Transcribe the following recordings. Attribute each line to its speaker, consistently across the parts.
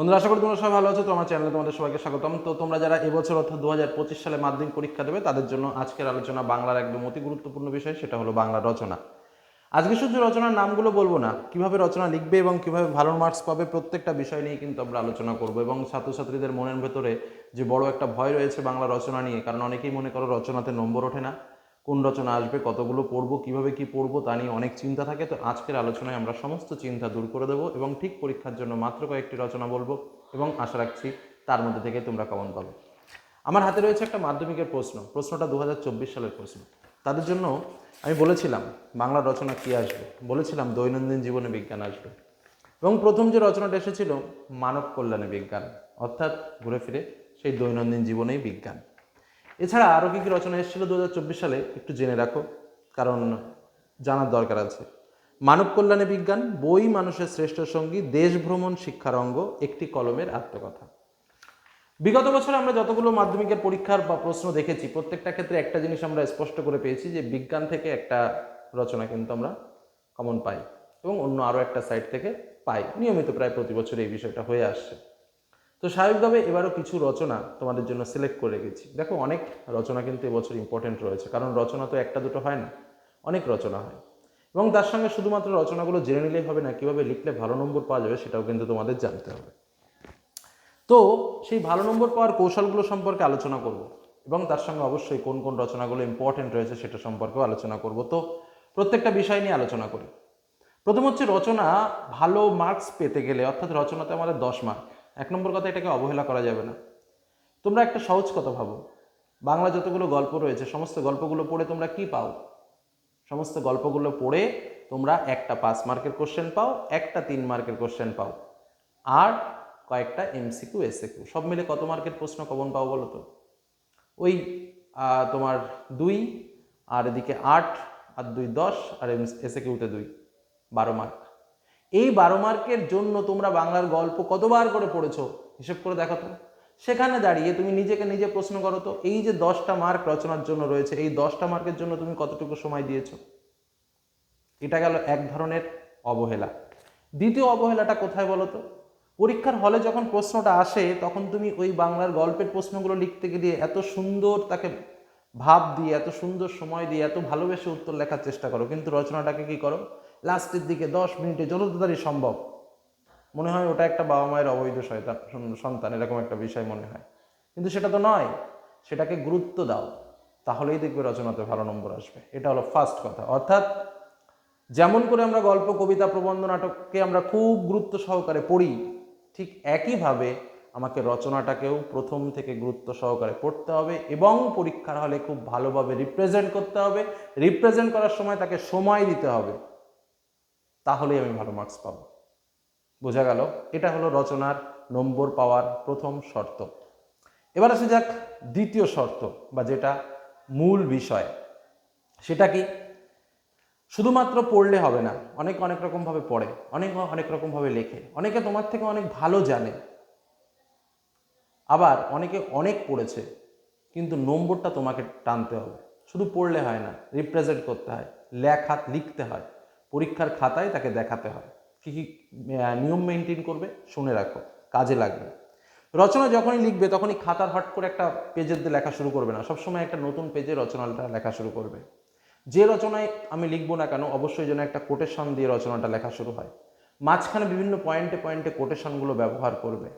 Speaker 1: বন্ধুরা, আশা করি তোমরা সবাই ভালো আছো। তোমার চ্যানেলে তোমাদের সবাইকে স্বাগতম। তো তোমরা যারা এবছর অর্থাৎ দু হাজার পঁচিশ সালে মাধ্যমিক পরীক্ষা দেবে, তাদের জন্য আজকের আলোচনা বাংলার একদম অতি গুরুত্বপূর্ণ বিষয়, সেটা হলো বাংলা রচনা। আজকে শুধু রচনার নামগুলো বলব না, কীভাবে রচনা লিখবে এবং কীভাবে ভালো মার্কস পাবে প্রত্যেকটা বিষয় নিয়ে কিন্তু আমরা আলোচনা করব। এবং ছাত্রছাত্রীদের মনের ভেতরে যে বড় একটা ভয় রয়েছে বাংলা রচনা নিয়ে, কারণ অনেকেই মনে করো রচনাতে নম্বর ওঠে না। কোন রচনা আসবে, কতগুলো পড়ব, কীভাবে কি পড়ব, তা নিয়ে অনেক চিন্তা থাকে। তো আজকের আলোচনায় আমরা সমস্ত চিন্তা দূর করে দেবো এবং ঠিক পরীক্ষার জন্য মাত্র কয়েকটি রচনা বলব এবং আশা রাখছি তার মধ্যে থেকে তোমরা কমন পাবে। আমার হাতে রয়েছে একটা মাধ্যমিকের প্রশ্ন। প্রশ্নটা দু হাজার চব্বিশ সালের প্রশ্ন। তাদের জন্য আমি বলেছিলাম বাংলা রচনা কী আসবে? বলেছিলাম দৈনন্দিন জীবনে বিজ্ঞান আসবে। এবং প্রথম যে রচনাটা এসেছিল, মানব কল্যাণে বিজ্ঞান। অর্থাৎ ঘুরে ফিরে সেই দৈনন্দিন জীবনেই বিজ্ঞান। এছাড়া আরও কী কী রচনা এসেছিল দু হাজার চব্বিশ সালে একটু জেনে রাখো, কারণ জানার দরকার আছে। মানব কল্যাণে বিজ্ঞান, বই, মানুষের শ্রেষ্ঠ সঙ্গী, দেশ ভ্রমণ, শিক্ষার অঙ্গ, একটি কলমের আত্মকথা। বিগত বছরে আমরা যতগুলো মাধ্যমিকের পরীক্ষার বা প্রশ্ন দেখেছি, প্রত্যেকটা ক্ষেত্রে একটা জিনিস আমরা স্পষ্ট করে পেয়েছি যে বিজ্ঞান থেকে একটা রচনা কিন্তু আমরা কমন পাই এবং অন্য আরও একটা সাইড থেকে পাই। নিয়মিত প্রায় প্রতি বছর এই বিষয়টা হয়ে আসছে। তো স্বাভাবিকভাবে এবারও কিছু রচনা তোমাদের জন্য সিলেক্ট করে রেখেছি। দেখো, অনেক রচনা কিন্তু এবছর ইম্পর্টেন্ট রয়েছে, কারণ রচনা তো একটা দুটো হয় না, অনেক রচনা হয়। এবং তার সঙ্গে শুধুমাত্র রচনাগুলো জেনে নিলেই হবে না, কীভাবে লিখলে ভালো নম্বর পাওয়া যাবে সেটাও কিন্তু তোমাদের জানতে হবে। তো সেই ভালো নম্বর পাওয়ার কৌশলগুলো সম্পর্কে আলোচনা করব, এবং তার সঙ্গে অবশ্যই কোন কোন রচনাগুলো ইম্পর্টেন্ট রয়েছে সেটা সম্পর্কেও আলোচনা করব। তো প্রত্যেকটা বিষয় নিয়ে আলোচনা করি। প্রথম হচ্ছে রচনা ভালো মার্কস পেতে গেলে, অর্থাৎ রচনাতে আমাদের দশ মার্ক এক নম্বর কথা, এটাকে অবহেলা করা যাবে না। তোমরা একটা সহজ কথা ভাবো। বাংলা যতগুলো গল্প রয়েছে, সমস্ত গল্পগুলো পড়ে তোমরা কি পাও? সমস্ত গল্পগুলো পড়ে তোমরা একটা পাঁচ মার্কের কোশ্চেন পাও, একটা তিন মার্কের কোশ্চেন পাও, আর কয়েকটা এমসিকিউ এসএকিউ সব মিলে কত মার্কের প্রশ্ন কমন পাও বলো তো? ওই তোমার দুই, আর এদিকে আট, আর দুই দশ, আর এসএকিউতে দুই, বারো মার্ক। এই বারো মার্কের জন্য তোমরা বাংলার গল্প কতবার করে পড়েছো? হিসেব করে দেখো তো। সেখানে দাঁড়িয়ে তুমি নিজেকে নিজে প্রশ্ন করো তো, এই যে দশটা মার্ক রচনার জন্য রয়েছে, এই দশটা মার্কের জন্য তুমি কতটুকু সময় দিয়েছ? এটা গেল এক ধরনের অবহেলা। দ্বিতীয় অবহেলাটা কোথায় বলো তো? পরীক্ষার হলে যখন প্রশ্নটা আসে, তখন তুমি ওই বাংলার গল্পের প্রশ্নগুলো লিখতে গিয়ে এত সুন্দর তাকে ভাব দিয়ে, এত সুন্দর সময় দিয়ে, এত ভালোবেসে উত্তর লেখার চেষ্টা করো। কিন্তু রচনাটাকে কি করো? লাস্টের দিকে দশ মিনিটে যত তাড়াতাড়ি সম্ভব। মনে হয় ওটা একটা বাবা মায়ের অবৈধ সন্তান, এরকম একটা বিষয় মনে হয়। কিন্তু সেটা তো নয়, সেটাকে গুরুত্ব দাও, তাহলেই দেখবে রচনাতে ভালো নম্বর আসবে। এটা হলো ফার্স্ট কথা। অর্থাৎ, যেমন করে আমরা গল্প, কবিতা, প্রবন্ধ, নাটককে আমরা খুব গুরুত্ব সহকারে পড়ি, ঠিক একইভাবে আমাকে রচনাটাকেও প্রথম থেকে গুরুত্ব সহকারে পড়তে হবে এবং পরীক্ষার হলে খুব ভালোভাবে রিপ্রেজেন্ট করতে হবে। রিপ্রেজেন্ট করার সময় তাকে সময় দিতে হবে। তাহলেই আমি ভালো মার্কস পাবো। বোঝা গেল? এটা হলো রচনার নম্বর পাওয়ার প্রথম শর্ত। এবার আসে যাক দ্বিতীয় শর্ত বা যেটা মূল বিষয়। সেটা কি? শুধুমাত্র পড়লে হবে না, অনেক অনেক রকমভাবে পড়ে, অনেক অনেক রকমভাবে লেখে, অনেকে তোমার থেকে অনেক ভালো জানে। আবার অনেকে অনেক পড়েছে, কিন্তু নম্বরটা তোমাকে টানতে হবে। শুধু পড়লে হয় না রিপ্রেজেন্ট করতে হয়, লেখা লিখতে হয়। পরীক্ষার খাতায় তাকে দেখাতে হয়। কী কী নিয়ম মেনটেন করবে শুনে রাখো, কাজে লাগবে। রচনা যখনই লিখবে তখনই খাতার হট করে একটা পেজের দিয়ে লেখা শুরু করবে না। সবসময় একটা নতুন পেজে রচনাটা লেখা শুরু করবে। যে রচনায় আমি লিখব না কেন অবশ্যই যেন একটা কোটেশন দিয়ে রচনাটা লেখা শুরু হয়। মাঝখানে বিভিন্ন পয়েন্টে পয়েন্টে কোটেশনগুলো ব্যবহার করবে।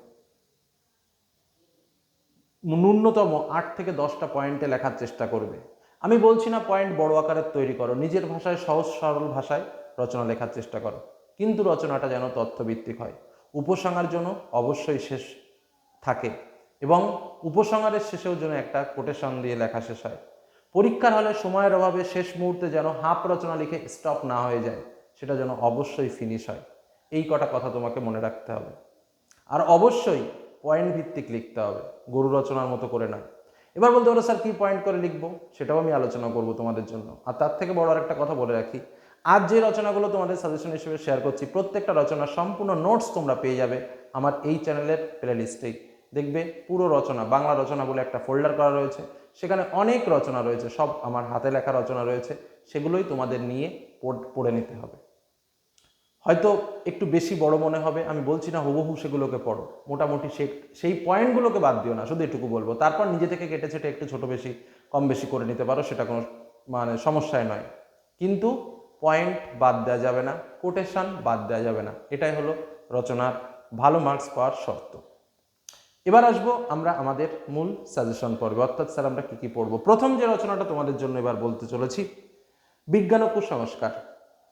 Speaker 1: ন্যূনতম আট থেকে দশটা পয়েন্টে লেখার চেষ্টা করবে। আমি বলছি না পয়েন্ট বড় আকারের তৈরি করো। নিজের ভাষায় সহজ সরল ভাষায় রচনা লেখার চেষ্টা করো। কিন্তু রচনাটা যেন তথ্যভিত্তিক হয়। উপসংহার জন্য অবশ্যই শেষ থাকে এবং উপসংহারের শেষেও যেন একটা কোটেশন দিয়ে লেখা শেষ হয়। পরীক্ষার হলে সময়ের অভাবে শেষ মুহূর্তে যেন হাফ রচনা লিখে স্টপ না হয়ে যায়, সেটা যেন অবশ্যই ফিনিশ হয়। এই কটা কথা তোমাকে মনে রাখতে হবে। আর অবশ্যই পয়েন্ট ভিত্তিক লিখতে হবে, গরু রচনার মতো করে না এবার বলতে পারো, স্যার, কী পয়েন্ট করে লিখব? সেটাও আমি আলোচনা করব তোমাদের জন্য। আর তার থেকে বড় আরেকটা কথা বলে রাখি আজ যে রচনাগুলো তোমাদের সাজেশন হিসেবে শেয়ার করছি, প্রত্যেকটা রচনার সম্পূর্ণ নোটস তোমরা পেয়ে যাবে আমার এই চ্যানেলের প্লে লিস্টেই দেখবে পুরো রচনা, বাংলা রচনা বলে একটা ফোল্ডার করা রয়েছে। সেখানে অনেক রচনা রয়েছে, সব আমার হাতে লেখা রচনা রয়েছে। সেগুলোই তোমাদের নিয়ে পড়ে নিতে হবে। হয়তো একটু বেশি বড় মনে হবে, আমি বলছি না হুবহু সেগুলোকে পড়ো। মোটামুটি সে, সেই পয়েন্টগুলোকে বাদ দিও না, শুধু এটুকু বলব। তারপর নিজে থেকে কেটে ছেটে একটু ছোট বেশি, কম বেশি করে নিতে পারো, সেটা কোনো মানে সমস্যায় নয়। কিন্তু পয়েন্ট বাদ দেওয়া যাবে না কোটেশন বাদ দেওয়া যাবে না। এটাই হলো রচনার ভালো মার্কস পাওয়ার শর্ত। এবার আসব আমরা আমাদের মূল সাজেশন পর্বে। অর্থাৎ স্যার আমরা কী কী পড়ব? প্রথম যে রচনাটা তোমাদের জন্য এবার বলতে চলেছি, বিজ্ঞান ও কুসংস্কার।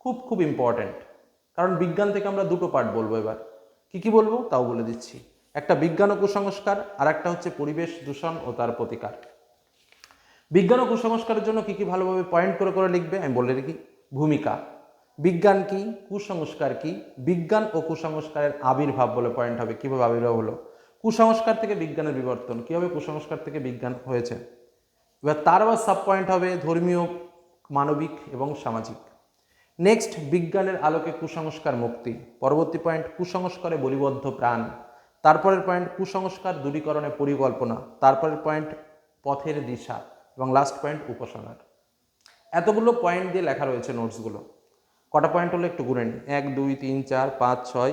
Speaker 1: খুব খুব ইম্পর্ট্যান্ট কারণ বিজ্ঞান থেকে আমরা দুটো পার্ট বলব এবার। কি কি বলব? তাও বলে দিচ্ছি। একটা বিজ্ঞান ও কুসংস্কার আর একটা হচ্ছে পরিবেশ দূষণ ও তার প্রতিকার। বিজ্ঞান ও কুসংস্কারের জন্য কি কী ভালোভাবে পয়েন্ট করে করে লিখবে, আমি বলে রাখি। ভূমিকা। বিজ্ঞান কি, কুসংস্কার কি? বিজ্ঞান ও কুসংস্কারের আবির্ভাব বলে পয়েন্ট হবে। কীভাবে আবির্ভাব হলো? কুসংস্কার থেকে বিজ্ঞানের বিবর্তন। কীভাবে কুসংস্কার থেকে বিজ্ঞান হয়েছে? এবার তার আবার সাব পয়েন্ট হবে ধর্মীয়, মানবিক এবং সামাজিক। নেক্সট বিজ্ঞানের আলোকে কুসংস্কার মুক্তি। পরবর্তী পয়েন্ট কুসংস্কারে বলিবদ্ধ প্রাণ। তারপরের পয়েন্ট কুসংস্কার দূরীকরণে পরিকল্পনা। তারপরের পয়েন্ট পথের দিশা। এবং লাস্ট পয়েন্ট উপসংহার এতগুলো পয়েন্ট দিয়ে লেখা রয়েছে নোটসগুলো কটা পয়েন্ট হলো একটু গুনে নিই এক, দুই, তিন, চার, পাঁচ, ছয়।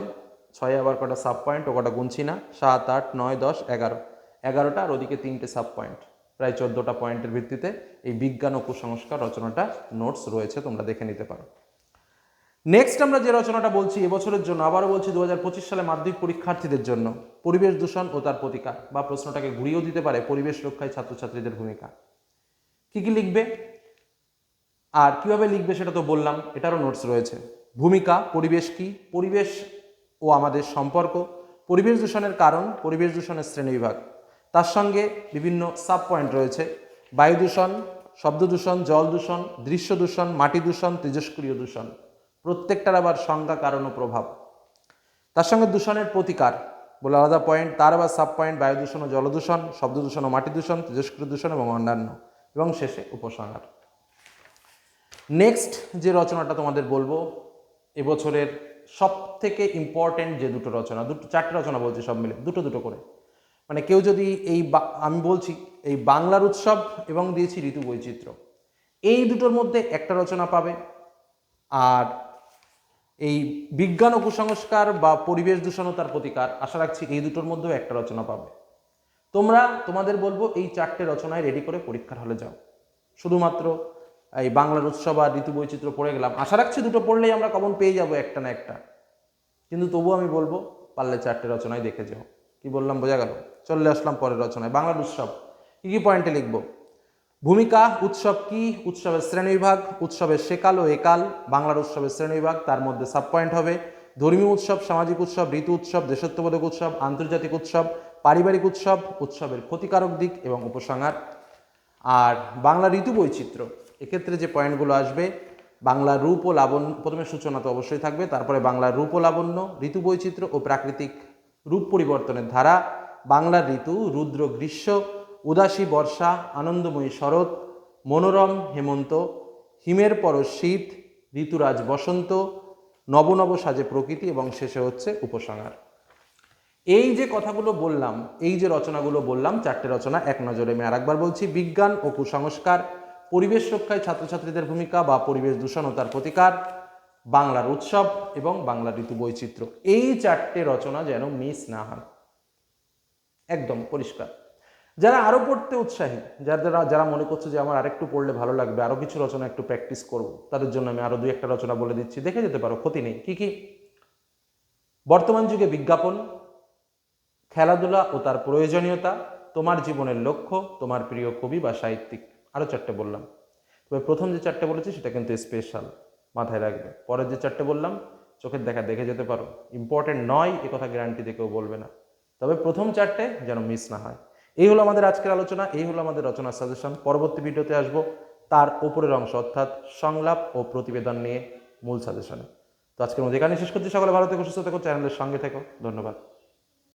Speaker 1: ছয় আবার কটা সাব পয়েন্ট ও কটা গুনছি না। সাত, আট, নয়, দশ, এগারো। এগারোটা আর ওদিকে তিনটে সাব পয়েন্ট প্রায় চোদ্দোটা পয়েন্টের ভিত্তিতে এই বিজ্ঞান ও কুসংস্কার রচনাটা নোটস রয়েছে, তোমরা দেখে নিতে পারো। নেক্সট আমরা যে রচনাটা বলছি, এবছরের জন্য আবারও বলছি দু হাজার পঁচিশ সালে মাধ্যমিক পরীক্ষার্থীদের জন্য। পরিবেশ দূষণ ও তার প্রতিকার বা প্রশ্নটাকে ঘুরিয়েও দিতে পারে পরিবেশ রক্ষায় ছাত্রছাত্রীদের ভূমিকা। কি কি লিখবে? আর কীভাবে লিখবে সেটা তো বললাম, এটারও নোটস রয়েছে। ভূমিকা, পরিবেশ কি? পরিবেশ ও আমাদের সম্পর্ক। পরিবেশ দূষণের কারণ, পরিবেশ দূষণের শ্রেণীবিভাগ তার সঙ্গে বিভিন্ন সাব পয়েন্ট রয়েছে। বায়ু দূষণ, শব্দ দূষণ, জল দূষণ, দৃশ্য দূষণ, মাটি দূষণ, তেজস্ক্রিয় দূষণ। প্রত্যেকটার আবার সংজ্ঞা, কারণ ও প্রভাব। তার সঙ্গে দূষণের প্রতিকার বলে আলাদা পয়েন্ট তার আবার সাব পয়েন্ট বায়ু দূষণ ও জলদূষণ শব্দ দূষণ ও মাটি দূষণ, তেজস্ক্রিয় দূষণ এবং অন্যান্য। এবং শেষে উপসংহার। নেক্সট যে রচনাটা তোমাদের বলব, এবছরের সব থেকে ইম্পর্টেন্ট যে দুটো রচনা, দুটো, চারটে রচনা বলছি সব মিলে, দুটো দুটো করে। মানে কেউ যদি এই আমি বলছি এই বাংলার উৎসব এবং দিয়েছি ঋতু বৈচিত্র্য, এই দুটোর মধ্যে একটা রচনা পাবে। আর এই বিজ্ঞান ও কুসংস্কার বা পরিবেশ দূষণ তার প্রতিকার, আশা রাখছি এই দুটোর মধ্যেও একটা রচনা পাবে। তোমরা, তোমাদের বলব এই চারটে রচনায় রেডি করে পরীক্ষার হলে যাও। শুধুমাত্র এই বাংলার উৎসব আর ঋতু বৈচিত্র্য পড়ে গেলাম। আশা রাখছি দুটো পড়লেই আমরা কমন পেয়ে যাব একটা না একটা। কিন্তু তবুও আমি বলব, পারলে চারটে রচনায় দেখে যাও। কি বললাম, বোঝা গেল? চলে আসলাম পরের রচনায়, বাংলার উৎসব। কী কী পয়েন্টে লিখব? ভূমিকা, উৎসব কি? উৎসবের শ্রেণীবিভাগ, উৎসবের সেকাল ও একাল। বাংলার উৎসবের শ্রেণীবিভাগ, তার মধ্যে সাব পয়েন্ট হবে। ধর্মীয় উৎসব, সামাজিক উৎসব, ঋতু উৎসব, দেশত্ববোধক উৎসব, আন্তর্জাতিক উৎসব, পারিবারিক উৎসব, উৎসবের ক্ষতিকারক দিক এবং উপসংহার। আর বাংলা ঋতু বৈচিত্র্য এক্ষেত্রে যে পয়েন্টগুলো আসবে বাংলার রূপ ও লাবণ্য, প্রথমে সূচনা তো অবশ্যই থাকবে, তারপরে বাংলার রূপ ও লাবণ্য, ঋতু বৈচিত্র্য ও প্রাকৃতিক রূপ পরিবর্তনের ধারা বাংলার ঋতু, রুদ্র গ্রীষ্ম, উদাসী বর্ষা, আনন্দময়ী শরৎ, মনোরম হেমন্ত, হিমের পর শীত, ঋতুরাজ বসন্ত নবনব সাজে প্রকৃতি এবং শেষে হচ্ছে উপসংহার। এই যে কথাগুলো বললাম, এই যে রচনাগুলো বললাম, চারটে রচনা এক নজরে আমি আরেকবার বলছি, বিজ্ঞান ও কুসংস্কার পরিবেশ রক্ষায় ছাত্রছাত্রীদের ভূমিকা বা পরিবেশ দূষণ ও তার প্রতিকার, বাংলার উৎসব এবং বাংলার ঋতু বৈচিত্র্য। এই চারটে রচনা যেন মিস না হয়। একদম পরিষ্কার। যারা আরও পড়তে উৎসাহী, যারা যারা যারা মনে করছে যে আমার আরেকটু পড়লে ভালো লাগবে, আরও কিছু রচনা একটু প্র্যাকটিস করব, তাদের জন্য আমি আরও দুই একটা রচনা বলে দিচ্ছি। দেখে যেতে পারো, ক্ষতি নেই। কি কি? বর্তমান যুগে বিজ্ঞাপন, খেলাধুলা ও তার প্রয়োজনীয়তা, তোমার জীবনের লক্ষ্য, তোমার প্রিয় কবি বা সাহিত্যিক। আরও চারটে বললাম। তবে প্রথম যে চারটে বলেছি, সেটা কিন্তু স্পেশাল মাথায় রাখবে। পরের যে চারটে বললাম, চোখের দেখা দেখে যেতে পারো। ইম্পর্টেন্ট নয়, এ কথা গ্যারান্টি দিয়ে কেউ বলবে না। তবে প্রথম চারটে যেন মিস না হয়। এই হলো আমাদের আজকের আলোচনা, এই হলো আমাদের রচনার সাজেশন পরবর্তী ভিডিওতে আসব তার উপরের অংশ, অর্থাৎ সংলাপ ও প্রতিবেদন নিয়ে মূল সাজেশনে তো আজকের মধ্যে এখানে শেষ করছি। সকলে ভালো থেকো, সুস্থ থেকো, চ্যানেলের সঙ্গে থেকো। ধন্যবাদ।